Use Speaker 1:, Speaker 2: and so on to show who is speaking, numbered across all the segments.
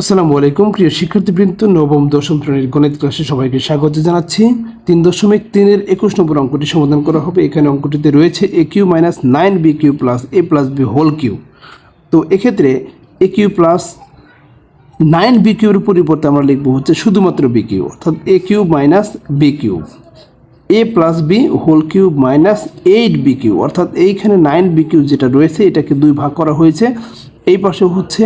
Speaker 1: আসসালামু আলাইকুম, প্রিয় শিক্ষার্থীবৃন্দ। নবম, দশম শ্রেণির গণিত ক্লাসে সবাইকে স্বাগত জানাচ্ছি। তিন দশমিক তিনের একুশ নম্বর অঙ্কটি সমাধান করা হবে। এখানে অঙ্কটিতে রয়েছে A cube minus nine B cube plus A plus B whole cube তো এক্ষেত্রে A cube plus nine B কিউর পরিবর্তে আমরা লিখব হচ্ছে শুধুমাত্র বি কিউ অর্থাৎ A cube minus B cube A plus B whole cube minus eight B cube অর্থাৎ এইখানে নাইন বি কিউ যেটা রয়েছে, এটাকে দুই ভাগ করা হয়েছে। এই পাশে হচ্ছে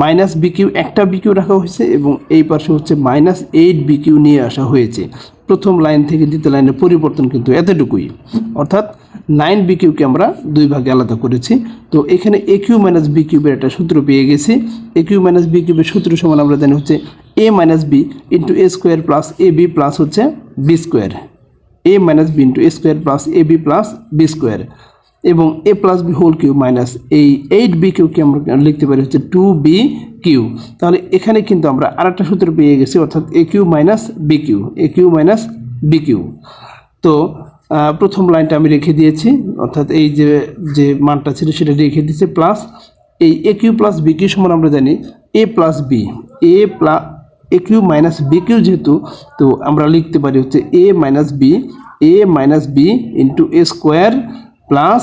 Speaker 1: মাইনাস বি কিউ একটা বি কিউ রাখা হয়েছে এবং এই পাশে হচ্ছে মাইনাস এইট বি কিউ নিয়ে আসা হয়েছে। প্রথম লাইন থেকে দ্বিতীয় লাইনের পরিবর্তন কিন্তু এতটুকুই। অর্থাৎ নাইন বি কিউকে আমরা দুই ভাগে আলাদা করেছি। তো এখানে এ কিউ মাইনাস বি কিউবের একটা সূত্র পেয়ে গেছি। এ কিউ মাইনাস বি কিউবের সূত্র সমান আমরা জানি হচ্ছে A minus B into A square plus A B plus হচ্ছে B square A minus B into A square plus A B plus B square এবং A plus B whole cube minus এই eight B কিউকে আমরা লিখতে পারি হচ্ছে two B Q তাহলে এখানে কিন্তু আমরা আরেকটা সূত্র পেয়ে গেছি, অর্থাৎ A cube minus B cube A cube minus B cube তো প্রথম লাইনটা আমি রেখে দিয়েছি, অর্থাৎ এই যে যে মানটা ছিল সেটা রেখে দিয়েছি প্লাস এই A cube plus B cube সমান আমরা জানি A plus B A plus A cube minus B cube যেহেতু, তো আমরা লিখতে পারি হচ্ছে A minus B A minus B into A square plus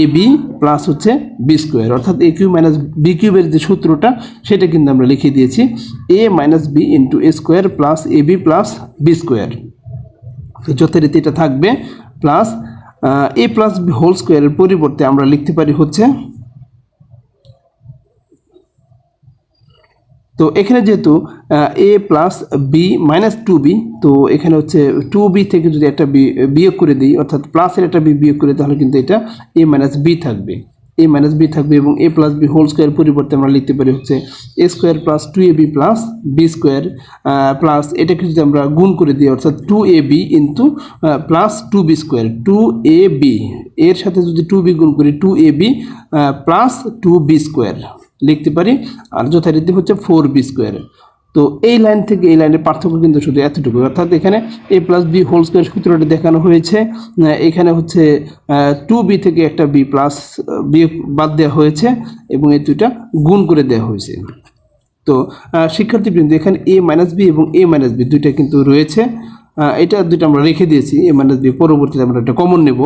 Speaker 1: A B plus হচ্ছে বি স্কোয়ার অর্থাৎ এ কিউ মাইনাস বি কিউবের যে সূত্রটা, সেটা কিন্তু আমরা লিখে দিয়েছি A minus B into A square plus A B plus B square তো যথারীতি এটা থাকবে plus A plus B whole স্কোয়ারের পরিবর্তে আমরা লিখতে পারি হচ্ছে তো এখানে যেহেতু A plus B minus two B তো এখানে হচ্ছে টু বি থেকে যদি একটা বি বিয়োগ করে দিই, অর্থাৎ প্লাসের একটা বি বিয়োগ করে, তাহলে কিন্তু এটা এ মাইনাস বি থাকবে। এ মাইনাস বি থাকবে এবং A plus B whole square পরিবর্তে আমরা লিখতে পারি হচ্ছে A square plus two A B plus B square plus এটাকে যদি আমরা গুণ করে দিই, অর্থাৎ two A B into plus two B square two A B এর সাথে যদি টু বি গুণ করি two A B plus two B square লিখতে পারি। আর যথারীতি হচ্ছে ফোর বি স্কোয়ার তো এই লাইন থেকে এই লাইনের পার্থক্য কিন্তু শুধু এতটুকু। অর্থাৎ এখানে A plus B whole square সূত্রটি দেখানো হয়েছে। এখানে হচ্ছে টু বি থেকে একটা বি প্লাস বি বাদ দেওয়া হয়েছে এবং এই দুইটা গুণ করে দেওয়া হয়েছে। তো শিক্ষার্থীবৃন্দ, এখানে এ মাইনাস বি এবং এ মাইনাস বি দুইটা কিন্তু রয়েছে। এটা দুটো আমরা রেখে দিয়েছি, এ মাইনাস বি পরবর্তীতে আমরা একটা কমন নেব।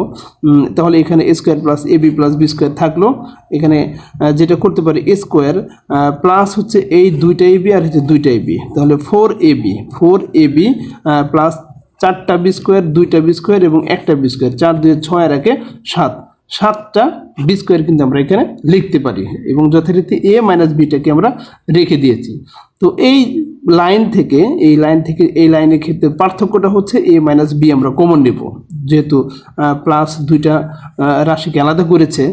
Speaker 1: তাহলে এখানে A square plus A B plus B square থাকল। এখানে যেটা করতে পারি এ স্কোয়ার প্লাস হচ্ছে এই দুইটা এ বি আর হচ্ছে দুইটা এ বি তাহলে four A B four A B plus চারটা বি স্কোয়ার দুইটা বি স্কোয়ার এবং একটা বি স্কোয়ার চার দুই ছয় আর একে সাত। সাতটা বি স্কোয়ার কিন্তু আমরা এখানে লিখতে পারি এবং যথারীতি এ মাইনাস বিটাকে আমরা রেখে দিয়েছি। তো এই লাইন থেকে, এই লাইন থেকে, এই লাইনের ক্ষেত্রে পার্থক্যটা হচ্ছে এ মাইনাস বি আমরা কমন নেব। যেহেতু প্লাস দুইটা রাশিকে আলাদা করেছে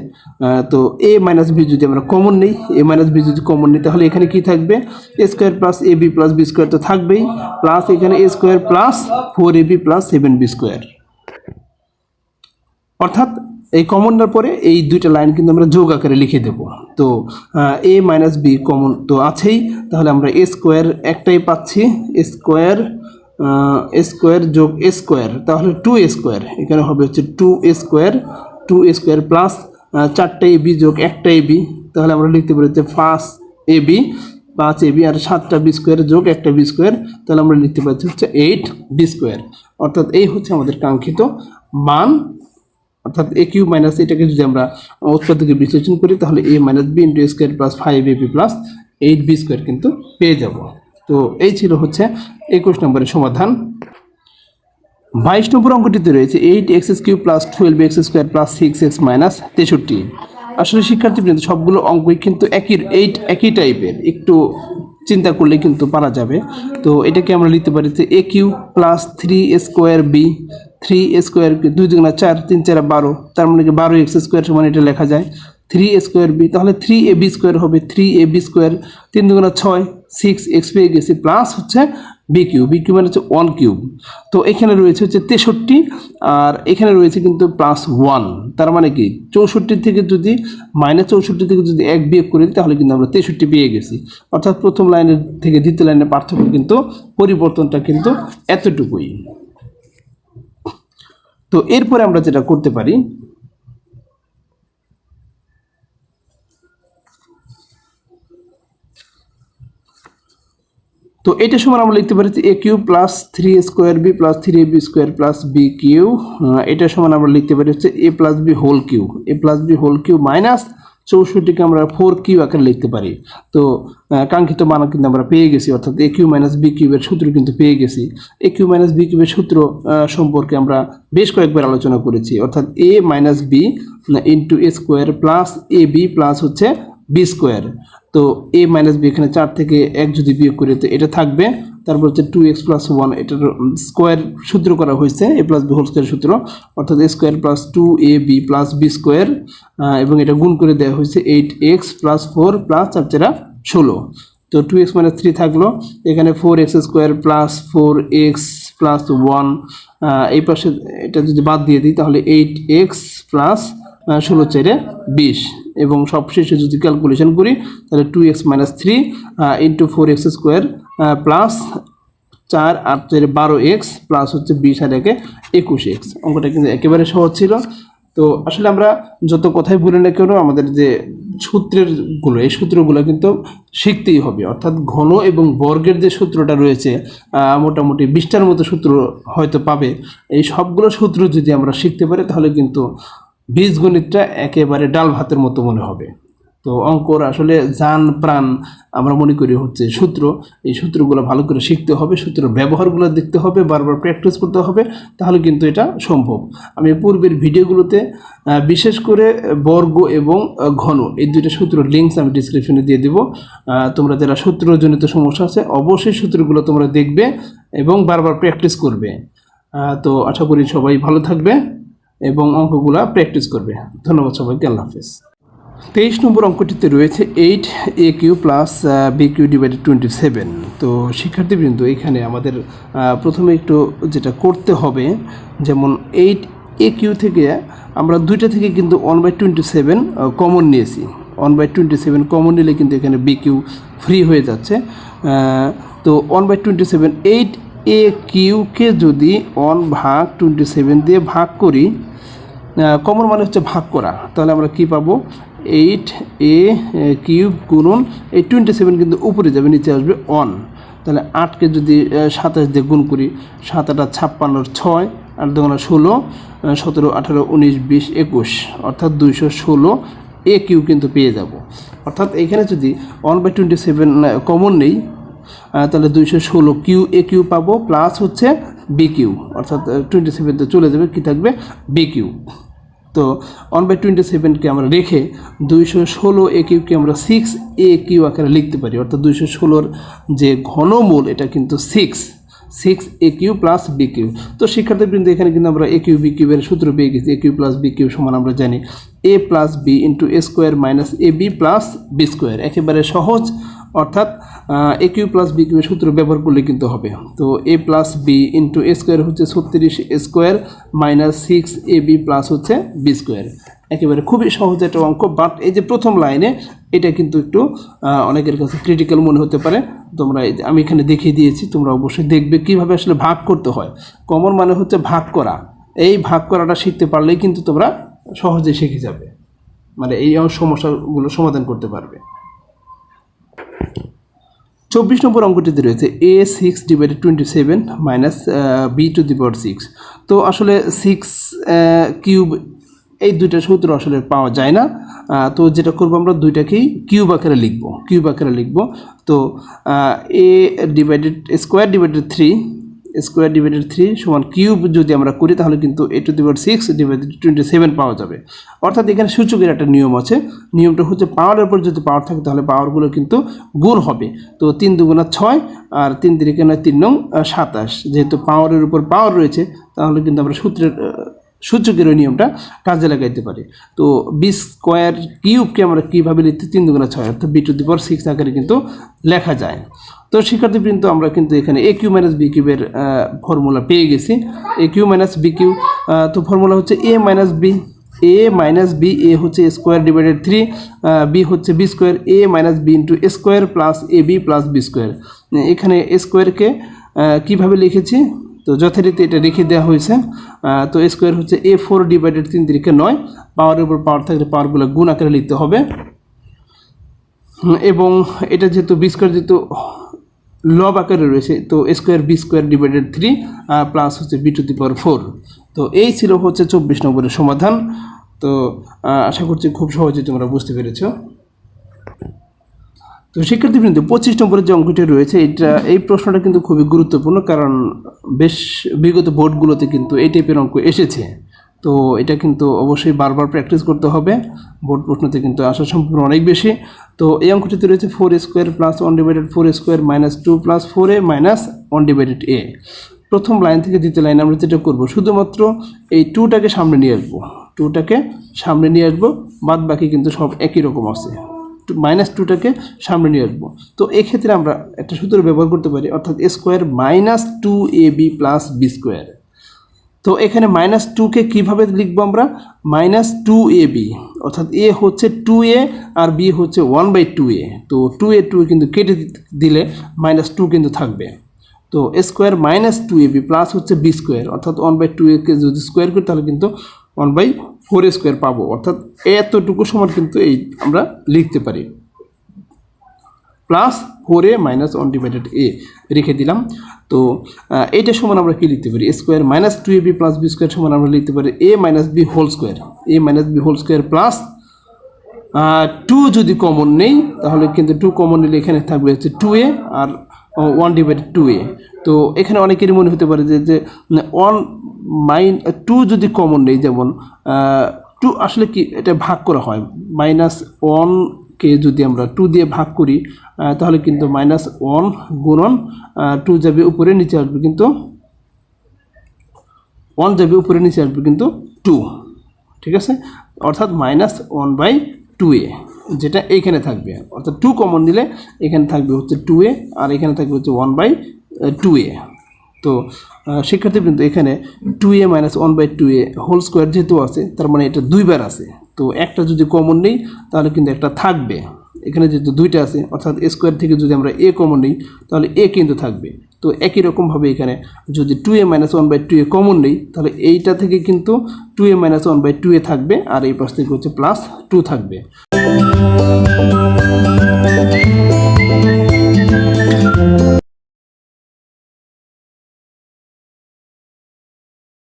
Speaker 1: তো এ মাইনাস বি যদি আমরা কমন নিই এ মাইনাস বি যদি কমন নিই, তাহলে এখানে কি থাকবে? A square plus A B plus B square তো থাকবেই প্লাস এখানে A square plus four A B plus seven B square অর্থাৎ এই কমনটার পরে এই দুইটা লাইন কিন্তু আমরা যোগ আকারে লিখে দেব। তো এ মাইনাস বি কমন তো আছেই। তাহলে আমরা এ স্কোয়ার একটাই পাচ্ছি। স্কোয়ার স্কোয়ার যোগ স্কোয়ার তাহলে টু স্কোয়ার এখানে হবে হচ্ছে two square two square plus চারটে বি যোগ একটা বি তাহলে আমরা লিখতে পারি হচ্ছে ফার্স্ট এ বি পাঁচ এ বি আর সাতটা বি স্কোয়ার যোগ একটা বি স্কোয়ার তাহলে আমরা লিখতে পারছি হচ্ছে এইট বি স্কোয়ার অর্থাৎ এই হচ্ছে আমাদের কাঙ্ক্ষিত মান। অর্থাৎ এ কিউ মাইনাস এটাকে যদি আমরা উৎপাদকে বিশ্লেষণ করি, তাহলে A minus B into square plus five A B plus eight B square কিন্তু পেয়ে যাব। তো এই ছিল হচ্ছে একুশ নম্বরের সমাধান। বাইশ নম্বর অঙ্কটিতে রয়েছে eight X cube plus twelve X square plus six X minus তেষট্টি। আসলে শিক্ষার্থীবৃন্দ সবগুলো অঙ্কই কিন্তু একই এইট একই টাইপের একটু চিন্তা করলে কিন্তু পারা যাবে। তো এটাকে আমরা লিখতে পারি যে a cube plus three square b three square দুই দুগুণা চার, তিন চার বারো, তার মানে কি বারো এক্স স্কোয়ার সমান এটা লেখা যায়। থ্রি স্কোয়ার বি তাহলে থ্রি এ বি স্কোয়ার হবে। থ্রি এ বি স্কোয়ার তিন দুগুণা ছয় সিক্স এক্স পেয়ে গেছি প্লাস হচ্ছে বি কিউ বি কিউ মানে হচ্ছে ওয়ান কিউব তো এখানে রয়েছে হচ্ছে তেষট্টি, আর এখানে রয়েছে কিন্তু প্লাস ওয়ান তার মানে কি? চৌষট্টি থেকে যদি মাইনাস চৌষট্টি থেকে যদি এক বিয়োগ করে দিই তাহলে কিন্তু আমরা তেষট্টি পেয়ে গেছি। অর্থাৎ প্রথম লাইনের থেকে দ্বিতীয় লাইনের পার্থক্য কিন্তু পরিবর্তনটা কিন্তু এতটুকুই। তো এরপরে আমরা যেটা করতে পারি, তো এটা সমান আমরা লিখতে পারি a cube plus three square b plus three b square plus b cube এটা সমান আমরা লিখতে পারি হচ্ছে a plus b whole cube a plus b whole cube minus চৌষট্টিকে আমরা ফোর কিউ আকারে লিখতে পারি। তো কাঙ্ক্ষিত মান কিন্তু আমরা পেয়ে গেছি, অর্থাৎ এ কিউ মাইনাস বি কিউবের সূত্র কিন্তু পেয়ে গেছি। এ কিউ মাইনাস বি কিউবের সূত্র সম্পর্কে আমরা বেশ কয়েকবার আলোচনা করেছি। অর্থাৎ a minus b into a square plus a b plus হচ্ছে বি স্কোয়ার তো এ মাইনাস বি এখানে চার থেকে এক যদি বিয়োগ করি, তো এটা থাকবে তারপর হচ্ছে টু এক্স প্লাস ওয়ান এটার স্কোয়ার সূত্র করা হয়েছে a plus b whole square সূত্র। অর্থাৎ a square plus two a b plus b square এবং এটা গুণ করে দেওয়া হয়েছে eight x plus four plus চার চারা ষোলো। তো টু এক্স মাইনাস থ্রি থাকল। এখানে four x square plus four x plus one এই পাশে এটা যদি বাদ দিয়ে দিই, তাহলে এইট এক্স প্লাস ষোলো চারে বিশ। এবং সবশেষে যদি ক্যালকুলেশন করি, তাহলে two x minus three into four x square plus চার আট চারে বারো এক্স প্লাস হচ্ছে বিশ আর একে একুশ এক্স অঙ্কটা কিন্তু একেবারে সহজ ছিল। তো আসলে আমরা যত কথাই বলি না কেন, আমাদের যে সূত্রেরগুলো, এই সূত্রগুলো কিন্তু শিখতেই হবে। অর্থাৎ ঘন এবং বর্গের যে সূত্রটা রয়েছে মোটামুটি বিশটার মতো সূত্র হয়তো পাবে। এই সবগুলো সূত্র যদি আমরা শিখতে পারি, তাহলে কিন্তু বীজগণিতটা একেবারে ডাল ভাতের মতো মনে হবে। তো অঙ্কর আসলে জান, প্রাণ আমরা মনে করি হচ্ছে সূত্র। এই সূত্রগুলো ভালো করে শিখতে হবে সূত্র ব্যবহারগুলো দেখতে হবে, বারবার প্র্যাকটিস করতে হবে, তাহলে কিন্তু এটা সম্ভব। আমি পূর্বের ভিডিওগুলোতে বিশেষ করে বর্গ এবং ঘন, এই দুইটা সূত্র লিঙ্কস আমি ডিসক্রিপশনে দিয়ে দেবো। তোমরা যারা সূত্রজনিত সমস্যা আছে, অবশ্যই সূত্রগুলো তোমরা দেখবে এবং বারবার প্র্যাকটিস করবে। তো আশা করি সবাই ভালো থাকবে এবং অঙ্কগুলা প্র্যাকটিস করবে। ধন্যবাদ সবাইকে, আল্লাহ হাফেজ। তেইশ নম্বর অঙ্কটিতে রয়েছে eight a cube plus b cube divided twenty seven তো শিক্ষার্থীবৃন্দ, এখানে আমাদের প্রথমে একটু যেটা করতে হবে, যেমন এইট এ কিউ থেকে আমরা দুইটা থেকে কিন্তু one by twenty seven common নিয়েছি। One by twenty seven common নিলে কিন্তু এখানে বি কিউ ফ্রি হয়ে যাচ্ছে। তো one by twenty seven eight a কিউকে যদি ওয়ান ভাগ টোয়েন্টি সেভেন দিয়ে ভাগ করি কমন মানে হচ্ছে ভাগ করা। তাহলে আমরা কি পাবো? এইট এ কিউব গুণন, এই টোয়েন্টি সেভেন কিন্তু উপরে যাবে, নিচে আসবে অন তাহলে আটকে যদি সাতাশ দিয়ে গুণ করি সাত আটা ছাপ্পান্নর ছয়, আট দুগুণা ষোলো সতেরো, আঠারো, উনিশ, বিশ, একুশ। অর্থাৎ দুইশো ষোলো এ কিউ কিন্তু পেয়ে যাব। অর্থাৎ এখানে যদি one by twenty seven common নেই তাহলে দুইশো ষোলো কিউ, এ কিউ পাবো প্লাস হচ্ছে বি কিউ। অর্থাৎ টোয়েন্টি সেভেনতে চলে যাবে, কি থাকবে? B cube. তো ওয়ান বাই টোয়েন্টি সেভেনকে আমরা রেখে দুইশো ষোলো এ কিউকে আমরা সিক্স এ কিউ আকারে লিখতে পারি, অর্থাৎ দুইশো ষোলোর যে ঘনমূল, এটা কিন্তু six six a cube plus b cube তো শিক্ষার্থীবৃন্দ, এখানে কিন্তু আমরা এ কিউ বি কিউবের সূত্র পেয়ে গেছি। A cube plus b cube সমান আমরা জানি a plus b into a square minus a b plus b square একেবারে সহজ, অর্থাৎ এ কিউ প্লাস বি কিউবের সূত্র ব্যবহার করলে কিন্তু হবে। তো a plus b into a square হচ্ছে ছত্রিশ square minus six a b plus হচ্ছে বি স্কোয়ার একেবারে খুবই সহজ একটা অঙ্ক বাট এই যে প্রথম লাইনে এটা কিন্তু একটু অনেকের কাছে ক্রিটিক্যাল মনে হতে পারে। তোমরা আমি এখানে দেখিয়ে দিয়েছি, তোমরা অবশ্যই দেখবে কীভাবে আসলে ভাগ করতে হয়। কমন মানে হচ্ছে ভাগ করা। এই ভাগ করাটা শিখতে পারলেই কিন্তু তোমরা সহজে শিখে যাবে। মানে এই সমস্যাগুলো সমাধান করতে পারবে। চব্বিশ নম্বর অঙ্কটিতে রয়েছে a six divided twenty seven minus b to the power six তো আসলে সিক্স কিউব এই দুইটা সূত্র আসলে পাওয়া যায় না। তো যেটা করব আমরা দুইটাকেই কিউব আকারে লিখব, কিউব আকারে লিখব। তো a divided square divided three square divided three সমান কিউব যদি আমরা করি তাহলে কিন্তু a to the six divided twenty seven পাওয়া যাবে। অর্থাৎ এখানে সূচকের একটা নিয়ম আছে। নিয়মটা হচ্ছে পাওয়ারের উপর যদি পাওয়ার থাকে তাহলে পাওয়ারগুলো কিন্তু গুণ হবে। তো তিন দুগুণা ছয় আর তিন তিরিকে তিন নং সাতাশ। যেহেতু পাওয়ারের উপর পাওয়ার রয়েছে, তাহলে কিন্তু আমরা সূত্রের সূচকের ওই নিয়মটা কাজে লাগাইতে পারি। তো বি স্কোয়ার কিউবকে আমরা কীভাবে লিখতে তিন দুগুণা ছয় অর্থাৎ b to the power six আকারে কিন্তু লেখা যায়। তো শিক্ষার্থীবৃন্দ, আমরা কিন্তু এখানে এ কিউ মাইনাস বি কিউবের ফর্মুলা পেয়ে গেছি। A cube minus b cube তো ফর্মুলা হচ্ছে a minus b a minus b a হচ্ছে স্কোয়ার ডিভাইডেড থ্রি বি হচ্ছে b square a minus b into square plus a b plus b square এখানে স্কোয়ারকে কীভাবে লিখেছি? তো যথারীতি এটা রেখে দেওয়া হয়েছে। তো স্কোয়ার হচ্ছে এ ফোর ডিভাইডেড তিন তিরিকে নয়। পাওয়ারের উপর পাওয়ার থাকলে পাওয়ারগুলো গুণ আকারে লিখতে হবে। এবং এটা যেহেতু বি স্কোয়ার যেহেতু লব আকারে রয়েছে, তো square b square divided three plus হচ্ছে b to the power four তো এই ছিল হচ্ছে চব্বিশ নম্বরের সমাধান। তো আশা করছি খুব সহজে তোমরা বুঝতে পেরেছ। তো শিক্ষার্থীবৃন্দ, পঁচিশ নম্বরের যে অঙ্কটি রয়েছে, এটা, এই প্রশ্নটা কিন্তু খুবই গুরুত্বপূর্ণ, কারণ বেশ বিগত বোর্ডগুলোতে কিন্তু এই টাইপের অঙ্ক এসেছে। তো এটা কিন্তু অবশ্যই বারবার প্র্যাকটিস করতে হবে, বোর্ড প্রশ্নতে কিন্তু আসার সম্ভাবনা অনেক বেশি। তো এই অঙ্কটিতে রয়েছে four square plus one divided four square minus two plus four a minus one divided a প্রথম লাইন থেকে দ্বিতীয় লাইন আমরা যেটা করব, শুধুমাত্র এই টুটাকে সামনে নিয়ে আসব। টুটাকে সামনে নিয়ে আসব বাদ বাকি কিন্তু সব একই রকম আছে। মাইনাস টুটাকে সামনে নিয়ে আসব। তো এক্ষেত্রে আমরা একটা সূত্র ব্যবহার করতে পারি, অর্থাৎ a square minus two a b plus b square তো এখানে মাইনাস টুকে কীভাবে লিখব আমরা? মাইনাস টু এ বি অর্থাৎ এ হচ্ছে টু এ আর বি হচ্ছে ওয়ান বাই টু এ তো টু এ টু কিন্তু কেটে দিলে মাইনাস টু কিন্তু থাকবে। তো a square minus two a b plus হচ্ছে বি স্কোয়ার অর্থাৎ ওয়ান বাই টু একে যদি স্কোয়ার করি তাহলে কিন্তু ওয়ান বাই ফোর স্কোয়ার পাবো। অর্থাৎ এতটুকু সমান কিন্তু এই আমরা লিখতে পারি। Plus four a minus one divided a রেখে দিলাম। তো এইটা সমান আমরা কি লিখতে পারি? Square minus two a b plus b square সমান আমরা লিখতে পারি a minus b whole square a minus b whole square plus two যদি কমন নেই, তাহলে কিন্তু টু কমন নিলে এখানে থাকবে হচ্ছে টু এ আর ওয়ান ডিভাইডেড টু এ তো, এখানে অনেকেরই মনে হতে পারে যে যে ওয়ান মাইন টু যদি কমন নেই, যেমন টু আসলে কি, এটা ভাগ করা হয়। মাইনাস ওয়ানকে যদি আমরা টু দিয়ে ভাগ করি তাহলে কিন্তু মাইনাস ওয়ান গুণন টু যাবে উপরে, নিচে আসবে কিন্তু ওয়ান যাবে উপরে, নিচে আসবে কিন্তু টু ঠিক আছে? অর্থাৎ minus one by two a, যেটা এইখানে থাকবে। অর্থাৎ টু কমন নিলে এখানে থাকবে হচ্ছে টু এ, আর এখানে থাকবে হচ্ছে ওয়ান বাই টু এ। তো শিক্ষার্থীবৃন্দ এখানে two a minus one by two a whole square যেহেতু আছে, তার মানে এটা দুইবার আছে। তো একটা যদি কমন নেই, তাহলে কিন্তু একটা থাকবে। এখানে যেহেতু দুইটা আছে, অর্থাৎ এ স্কোয়ার থেকে যদি আমরা এ কমন নিই, তাহলে এ কিন্তু থাকবে। তো একই রকমভাবে এখানে যদি two a minus one by two a common নেই, তাহলে এইটা থেকে কিন্তু two a minus one by two a থাকবে, আর এই পাশ থেকে হচ্ছে প্লাস টু থাকবে।